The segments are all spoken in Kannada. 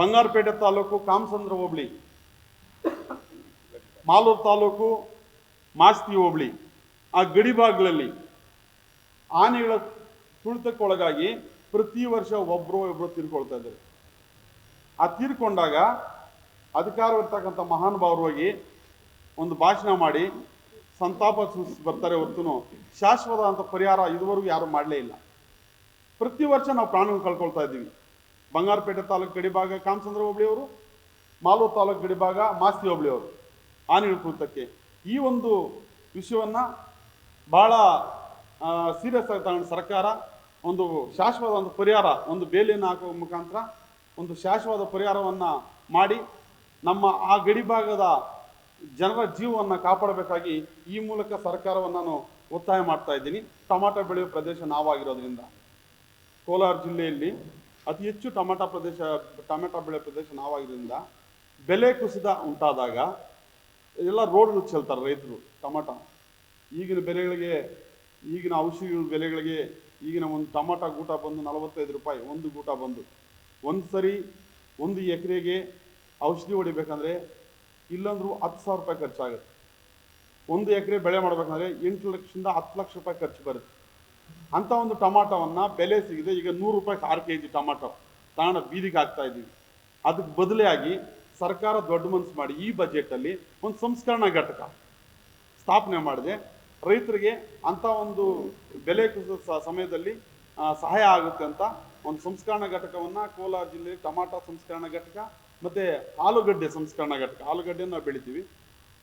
ಬಂಗಾರಪೇಟೆ ತಾಲೂಕು ಕಾಮಸಂದ್ರ ಹೋಬಳಿ, ಮಾಲೂರು ತಾಲೂಕು ಮಾಸ್ತಿ ಹೋಬಳಿ, ಆ ಗಡಿ ಭಾಗಗಳಲ್ಲಿ ಆನೆಗಳ ತುಳಿತಕ್ಕೊಳಗಾಗಿ ಪ್ರತಿ ವರ್ಷ ಒಬ್ಬರು ಒಬ್ಬರು ತೀರ್ಕೊಳ್ತಾ ಇದ್ದಾರೆ. ಆ ತೀರ್ಕೊಂಡಾಗ ಅಧಿಕಾರವಿರ್ತಕ್ಕಂಥ ಮಹಾನುಭಾವರು ಹೋಗಿ ಒಂದು ಭಾಷಣ ಮಾಡಿ, ಸಂತಾಪ ಸೂಚಿಸಿ ಬರ್ತಾರೆ ಹೊರತು ಶಾಶ್ವತ ಅಂತ ಪರಿಹಾರ ಇದುವರೆಗೂ ಯಾರು ಮಾಡಲೇ ಇಲ್ಲ. ಪ್ರತಿ ವರ್ಷ ನಾವು ಪ್ರಾಣಗಳು ಕಳ್ಕೊಳ್ತಾ ಇದ್ದೀವಿ. ಬಂಗಾರಪೇಟೆ ತಾಲೂಕು ಗಡಿಭಾಗ ಕಾಮಚಂದ್ರ ಹೋಬಳಿಯವರು ಮಾಲೂರು ತಾಲೂಕು ಗಡಿಭಾಗ ಮಾಸ್ತಿ ಹೋಬಳಿಯವರು ಆನೆಗಳ ಕುರಿತಕ್ಕೆ ಈ ಒಂದು ವಿಷಯವನ್ನ ಬಹಳ ಸೀರಿಯಸ್ ಆಗಿ ತಗೊಂಡು ಸರ್ಕಾರ, ಒಂದು ಶಾಶ್ವತ ಒಂದು ಪರಿಹಾರ, ಒಂದು ಬೇಲಿಯನ್ನು ಹಾಕುವ ಮುಖಾಂತರ ಒಂದು ಶಾಶ್ವತ ಪರಿಹಾರವನ್ನ ಮಾಡಿ ನಮ್ಮ ಆ ಗಡಿಭಾಗದ ಜನರ ಜೀವವನ್ನು ಕಾಪಾಡಬೇಕಾಗಿ ಈ ಮೂಲಕ ಸರ್ಕಾರವನ್ನು ನಾನು ಒತ್ತಾಯ ಮಾಡ್ತಾ ಇದ್ದೀನಿ. ಟೊಮಾಟೊ ಬೆಳೆಯುವ ಪ್ರದೇಶ ನಾವಾಗಿರೋದ್ರಿಂದ. ಕೋಲಾರ ಜಿಲ್ಲೆಯಲ್ಲಿ ಅತಿ ಹೆಚ್ಚು ಟೊಮೆಟೊ ಪ್ರದೇಶ, ಟೊಮೆಟೊ ಬೆಳೆ ಪ್ರದೇಶ ನಾವಾಗಿದ್ದರಿಂದ ಬೆಲೆ ಕುಸಿತ ಉಂಟಾದಾಗ ಎಲ್ಲ ರೋಡ್ ಚೆಲ್ತಾರೆ ರೈತರು, ಟೊಮೆಟೊ. ಈಗಿನ ಬೆಲೆಗಳಿಗೆ, ಈಗಿನ ಔಷಧಿ ಬೆಲೆಗಳಿಗೆ ಈಗಿನ ಒಂದು ಟೊಮಾಟೊ ಗೂಟ ಬಂದು ನಲವತ್ತೈದು ರೂಪಾಯಿ, ಒಂದು ಗೂಟ ಬಂದು. ಒಂದು ಸರಿ ಒಂದು ಎಕರೆಗೆ ಔಷಧಿ ಹೊಡಿಬೇಕಂದ್ರೆ ಇಲ್ಲಂದ್ರೂ ಹತ್ತು ಸಾವಿರ ರೂಪಾಯಿ ಖರ್ಚಾಗುತ್ತೆ. ಒಂದು ಎಕರೆ ಬೆಳೆ ಮಾಡಬೇಕಂದ್ರೆ ಎಂಟು ಲಕ್ಷದಿಂದ ಹತ್ತು ಲಕ್ಷ ರೂಪಾಯಿ ಖರ್ಚು ಬರುತ್ತೆ. ಅಂತ ಒಂದು ಟೊಮಾಟೋವನ್ನ ಬೆಲೆ ಸಿಗಿದೆ ಈಗ ನೂರು ರೂಪಾಯಿ ಆರು ಕೆ ಜಿ ಟೊಮಾಟೊ ತಗೊಂಡು ಬೀದಿಗೆ ಹಾಕ್ತಾ ಇದ್ದೀವಿ. ಅದಕ್ಕೆ ಬದಲಿಯಾಗಿ ಸರ್ಕಾರ ದೊಡ್ಡ ಮನಸ್ಸು ಮಾಡಿ ಈ ಬಜೆಟಲ್ಲಿ ಒಂದು ಸಂಸ್ಕರಣಾ ಘಟಕ ಸ್ಥಾಪನೆ ಮಾಡಿದೆ. ರೈತರಿಗೆ ಅಂತ ಒಂದು ಬೆಲೆ ಕುಸಿದ ಸಮಯದಲ್ಲಿ ಸಹಾಯ ಆಗುತ್ತೆ ಅಂತ ಒಂದು ಸಂಸ್ಕರಣಾ ಘಟಕವನ್ನ ಕೋಲಾರ ಜಿಲ್ಲೆ ಟೊಮಾಟೊ ಸಂಸ್ಕರಣಾ ಘಟಕ ಮತ್ತೆ ಆಲೂಗಡ್ಡೆ ಸಂಸ್ಕರಣಾ ಘಟಕ ಆಲೂಗಡ್ಡೆಯನ್ನು ನಾವು ಬೆಳಿತೀವಿ.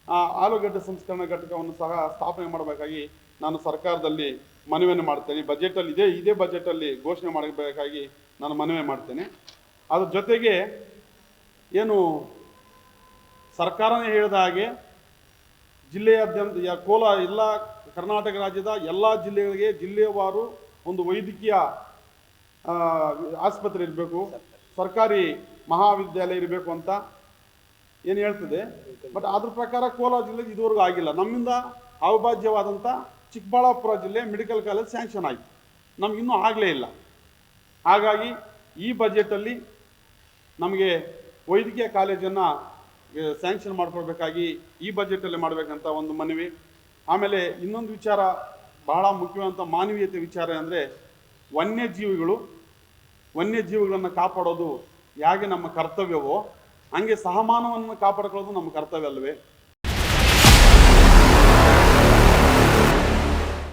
ಆ, ಆಲೂಗಡ್ಡೆ ಸಂಸ್ಕರಣಾ ಘಟಕವನ್ನು ಸಹ ಸ್ಥಾಪನೆ ಮಾಡಬೇಕಾಗಿ ನಾನು ಸರ್ಕಾರದಲ್ಲಿ ಮನವಿಯನ್ನು ಮಾಡ್ತೇನೆ. ಬಜೆಟಲ್ಲಿ ಇದೇ ಇದೇ ಬಜೆಟಲ್ಲಿ ಘೋಷಣೆ ಮಾಡಬೇಕಾಗಿ ನಾನು ಮನವಿ ಮಾಡ್ತೇನೆ. ಅದ್ರ ಜೊತೆಗೆ ಏನು ಸರ್ಕಾರನೇ ಹೇಳಿದ ಹಾಗೆ ಜಿಲ್ಲೆಯಾದ್ಯಂತ ಕೋಲಾರ ಎಲ್ಲ ಕರ್ನಾಟಕ ರಾಜ್ಯದ ಎಲ್ಲ ಜಿಲ್ಲೆಗಳಿಗೆ ಜಿಲ್ಲೆಯವಾರು ಒಂದು ವೈದ್ಯಕೀಯ ಆಸ್ಪತ್ರೆ ಇರಬೇಕು. ಸರ್ಕಾರಿ ಮಹಾವಿದ್ಯಾಲಯ ಇರಬೇಕು ಅಂತ ಏನು ಹೇಳ್ತದೆ. ಬಟ್ ಅದ್ರ ಪ್ರಕಾರ ಕೋಲಾರ ಜಿಲ್ಲೆಗೆ ಇದುವರೆಗೂ ಆಗಿಲ್ಲ. ನಮ್ಮಿಂದ ಅವಿಭಾಜ್ಯವಾದಂಥ ಚಿಕ್ಕಬಳ್ಳಾಪುರ ಜಿಲ್ಲೆ ಮೆಡಿಕಲ್ ಕಾಲೇಜ್ ಸ್ಯಾಂಕ್ಷನ್ ಆಯಿತು. ನಮಗಿನ್ನೂ ಆಗಲೇ ಇಲ್ಲ. ಹಾಗಾಗಿ ಈ ಬಜೆಟಲ್ಲಿ ನಮಗೆ ವೈದ್ಯಕೀಯ ಕಾಲೇಜನ್ನು ಸ್ಯಾಂಕ್ಷನ್ ಮಾಡ್ಕೊಳ್ಬೇಕಾಗಿ ಈ ಬಜೆಟಲ್ಲಿ ಮಾಡಬೇಕಂತ ಒಂದು ಮನವಿ. ಆಮೇಲೆ ಇನ್ನೊಂದು ವಿಚಾರ, ಬಹಳ ಮುಖ್ಯವಾದಂಥ ಮಾನವೀಯತೆ ವಿಚಾರ ಅಂದರೆ ವನ್ಯಜೀವಿಗಳು, ವನ್ಯಜೀವಿಗಳನ್ನು ಕಾಪಾಡೋದು ಹೇಗೆ ನಮ್ಮ ಕರ್ತವ್ಯವೋ, ಹಂಗೆ ಸಹಮಾನವನ್ನು ಕಾಪಾಡ್ಕೊಳ್ಳೋದು ನಮ್ಮ ಕರ್ತವ್ಯ ಅಲ್ವೇ.